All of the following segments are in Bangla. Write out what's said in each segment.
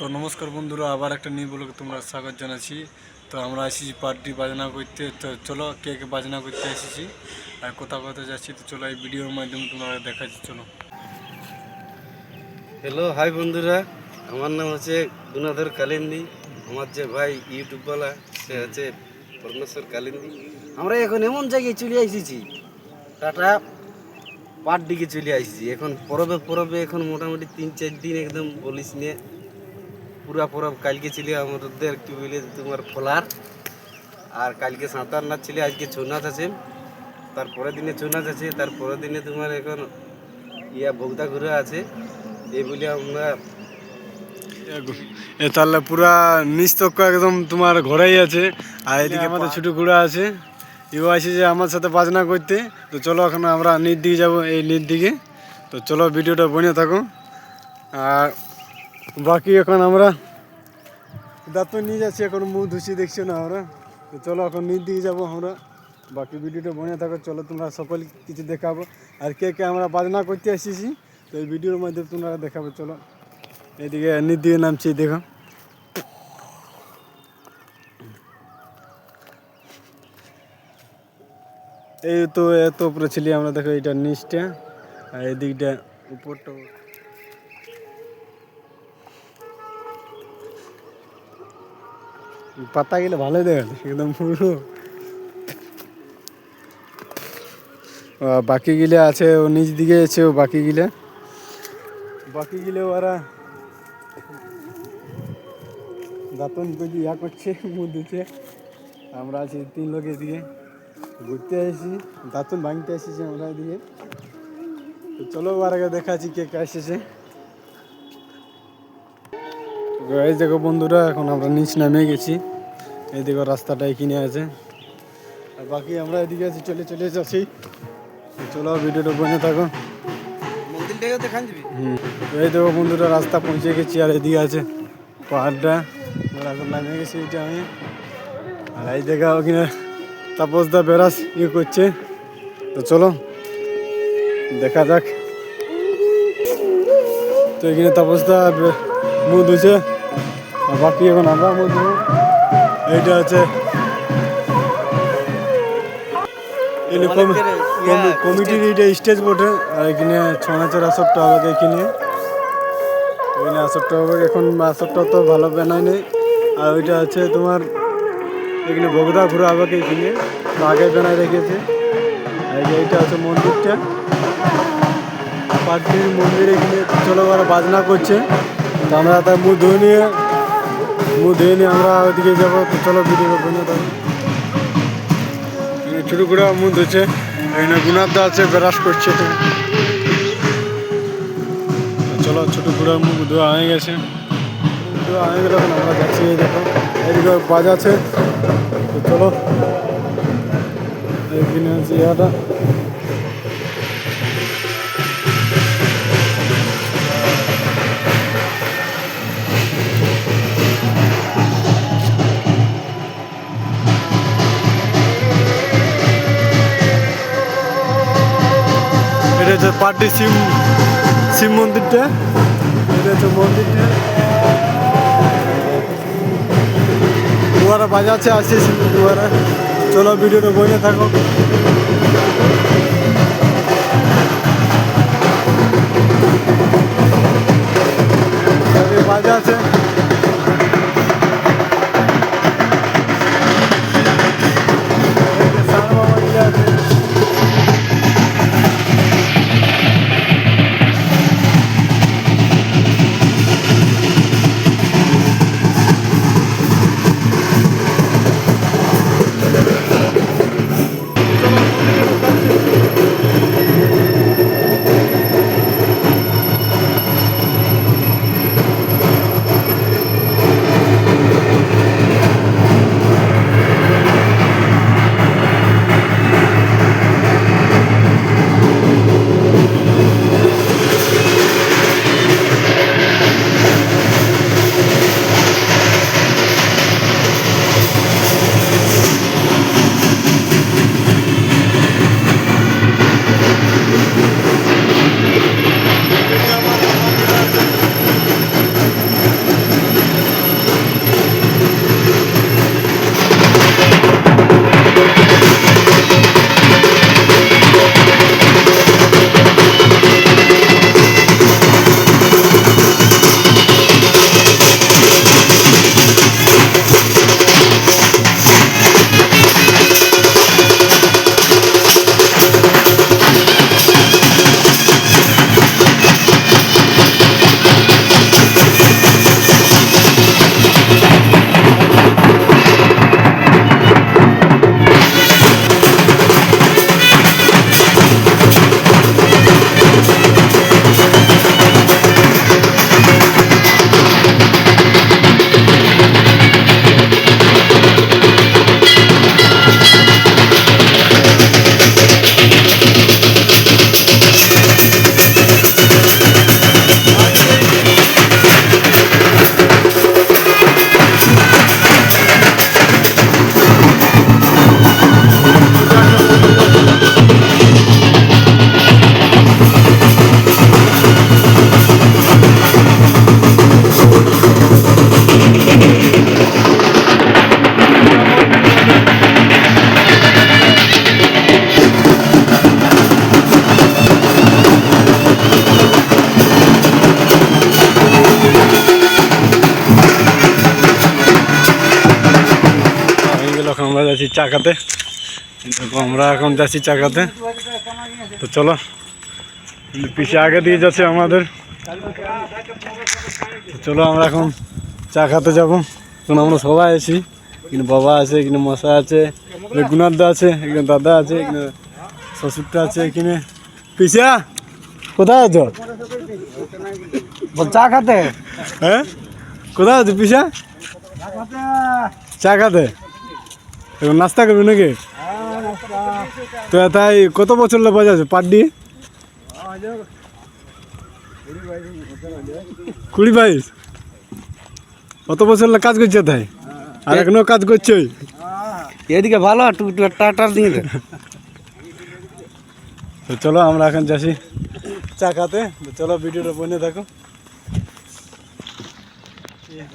তো নমস্কার বন্ধুরা, আবার একটা নিউ ব্লগে তোমরা স্বাগত জানাচ্ছি। তো আমরা এসেছি পার্টি বাজনা করতে, তো চলো কে কে বাজনা করতে এসেছি আর কোথাও কোথাও যাচ্ছি, তো চলো এই ভিডিওর মাধ্যমে তোমরা দেখাচ্ছি, চলো। হ্যালো হাই বন্ধুরা, আমার নাম হচ্ছে গুণাধর কালিন্দি, আমার যে ভাই ইউটিউবওয়ালা, সে হচ্ছে পরমেশ্বর কালিন্দি। আমরা এখন এমন জায়গায় চলে এসেছি, টাটা পাট দিকে চলে আসছি। এখন পরবে পরবে, এখন মোটামুটি তিন চার দিন একদম বলিস নিয়ে পুরা পরব কালকে ছিল আমাদের কি বলে তোমার ফলার আর কালকে সাঁতার নাচ ছিল আজকে ছৌ নাচ আছে তারপরের দিনে ছৌ নাচ আছে তারপরের দিনে তোমার এখন ইয়া বগদা ঘুরে আছে। এই বলে আমরা তাহলে পুরা নিস্তক একদম তোমার ঘরেই আছে আর এদিকে আমাদের ছোট ঘোড়া আছে ইও আছে যে আমার সাথে বাজনা করতে। তো চলো এখন আমরা নিচ দিকে যাব এই নিচ দিকে। তো চলো ভিডিওটা বনে থাকো। আর বাকি এখন আমরা দাঁত নিয়ে যাচ্ছি, এখন মুখ ধুচি দেখছি না আমরা তো চলো এখন নিচ দিকে যাব আমরা। বাকি ভিডিওটা বনে থাকো, চলো তোমরা সকল কিছু দেখাবো। আর কে কে আমরা বাজনা করতে এসেছি তো এই ভিডিওর মধ্যে তোমরা দেখাবো, চলো। এদিকে নিচ দিকে নামছি, দেখো। এই তো এত উপরে ছিলি আমরা, দেখো এটা নিচটা, আর এদিকটা উপরটা। পাতা গেলে ভালোই দেখা একদম পুরো বাকি গিলে আছে, ও নিচ দিকে আছে, ও বাকি গিলে। বাকি গিলে ওরা দাঁতন করে ইয়া করছে মুখ দিচ্ছে। আমরা আছি তিন লোকের দিকে ঘুরতে এসেছি, দাঁতন ভাঙতে এসেছি আমরা এদিকে। তো চলো ওর আগে দেখাচ্ছি কে কে এসেছে এই দেখো বন্ধুরা এখন আমরা নিচ নামে গেছি। এইদিকে রাস্তাটা কিনে আছে। আর বাকি আমরা এদিকে আছি চলে চলে যাচ্ছি। চলো ভিডিওটা বনে থাকো। হুম। এই দেখো বন্ধুরা রাস্তা পৌঁছে গেছি আর এদিকে আছে পাহাড়টা। এখন নামে গেছি এটা আমি। আর এই দেখা ওখানে তাপসদা বেরাস ইয়ে করছে। তো চলো দেখা যাক। তো এখানে তাপসদা মুখ ধুছে বাকি এখন আমরা ধুবো এইটা কমি- কমিটির এইটা স্টেজ বটে আর এখানে ছনাচের আসরটা হবে এখানে। এখানে আসরটা হবে এখন আসরটা তো ভালো বানায় নেই। আর ওইটা আছে তোমার এখানে বগদা ঘুরে হবে এখানে আগে বানায় রেখেছে। আর এইটা আছে মন্দিরটা। পার্টির মন্দির এখানে চলো বাজনা করছে। আমরা তার মুখ ধুয়ে নিয়ে নিয়ে আমরা ওইদিকে যাব তো চলো ভিডিও বন্ধু তাহলে ছোটো করে মুখ ধুচ্ছে এখানে গুণাদা আছে ব্রাশ করছে চলো ছোটো করে মুখ ধোয়া হয়ে গেছে ধোয়া গেলে আমরা যাচ্ছি দেখো এদিকে বাজ আছে চলো এখানে আছে ইয়াটা হচ্ছে পার্টি শিব শিব মন্দিরটা? এটা হচ্ছে মন্দিরটা। দুয়ারা বাজাচ্ছে আছে দুয়ারা। চলো ভিডিওটা বইনে থাকো। বাজা চাকাতে। আমরা এখন যাচ্ছি চাকাতে। তো চলো পিছে আগে দিয়ে যাচ্ছে আমাদের। চলো, আমরা এখন চাকাতে যাব। এখন আমরা সবাই আছি। এখানে বাবা আছে, এখানে মশা আছে, এখানে গুণাদা আছে, এখানে দাদা আছে, এখানে শ্বশুরটা আছে, এখানে পিসা কোথায় আছো? চা খাতে হ্যাঁ? কোথায় আছো পিসা চা খাতে এখন নাস্তা করবি নাকি? তো তাই কত বছর লোক বাজাছো পার দিয়ে কুড়ি বাইশ? কত বছর লোক কাজ করছে তাই? আর এখনও কাজ করছে এদিকে ভালো টাটার দিয়ে তো চলো আমরা এখন যাচ্ছি চা খাতে। চলো ভিডিওটা বনে দেখো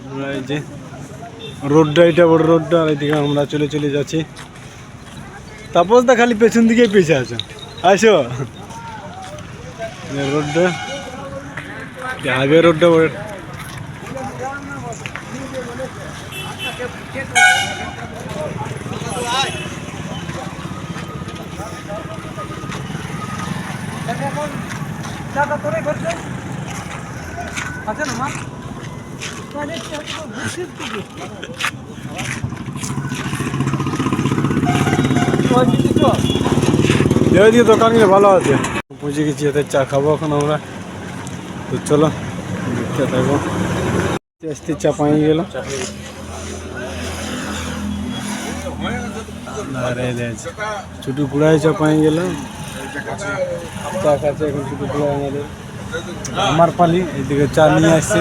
আমরা এই যে রোডটা এটা বড় রোডটা আর এদিকে আমরা চলে চলে যাচ্ছি। তাপস দা খালি পেছন দিকেই পেছে আছে। আসো। রোডটা হাইওয়ে রোডটা বড়। ওইদিকে দোকানগুলো ভালো আছে। বুঝে গেছি এতে চা খাব এখন আমরা। তো চলো, দেখতে থাকব আস্তে চা পাই গেল ছোটো কুড়াই চা পাই গেল চা খাচ্ছে এখন ছোটো আমার পালি এইদিকে চা নিয়ে আসছে।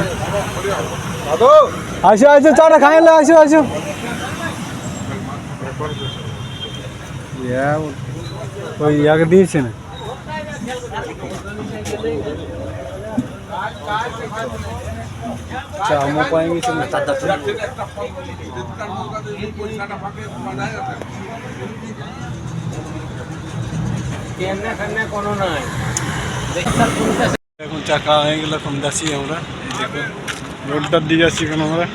আসো আসো চাটা খাইলে আসো আসো ওই ইয়াকে দিয়েছে না। চা আমও পাই গেছে না। এখন চা খাওয়া হয়ে গেল এখন যাচ্ছি আমরা দেখো রোডটার দিয়ে যাচ্ছি কেন আমরা।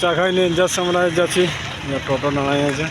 চা খাই নিয়ে যাচ্ছি আমরা যাচ্ছি। টোটো দাঁড়াই আছে।